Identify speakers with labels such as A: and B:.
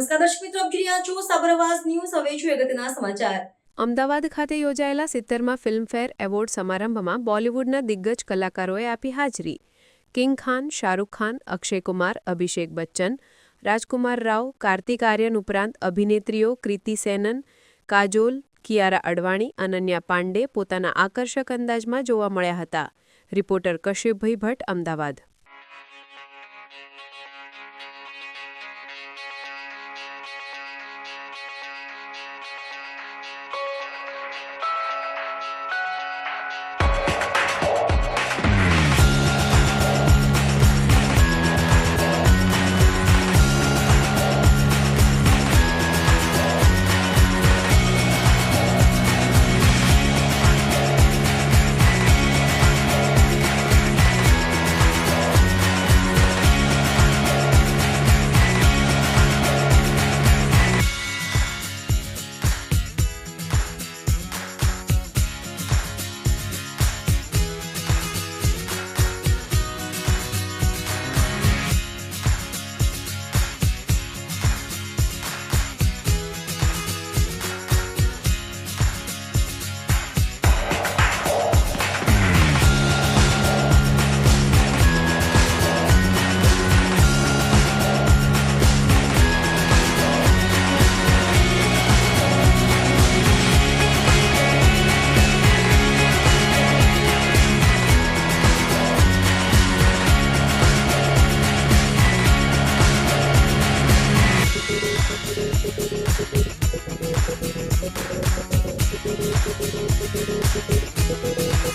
A: છો સાબરવાસ ન્યૂઝ. હવે છું અગત્યના સમાચાર.
B: અમદાવાદ ખાતે યોજાયેલા સિત્તેરમાં ફિલ્મફેર એવોર્ડ સમારંભમાં બોલિવૂડના દિગ્ગજ કલાકારોએ આપી હાજરી. કિંગ ખાન, શાહરૂખ ખાન, અક્ષય કુમાર, અભિષેક બચ્ચન, રાજકુમાર રાવ, કાર્તિક આર્યન ઉપરાંત અભિનેત્રીઓ કૃતિ સેનન, કાજોલ, કિયારા અડવાણી, અનન્યા પાંડે પોતાના આકર્ષક અંદાજમાં જોવા મળ્યા હતા. રિપોર્ટર કશ્યપભાઈ ભટ્ટ, અમદાવાદ.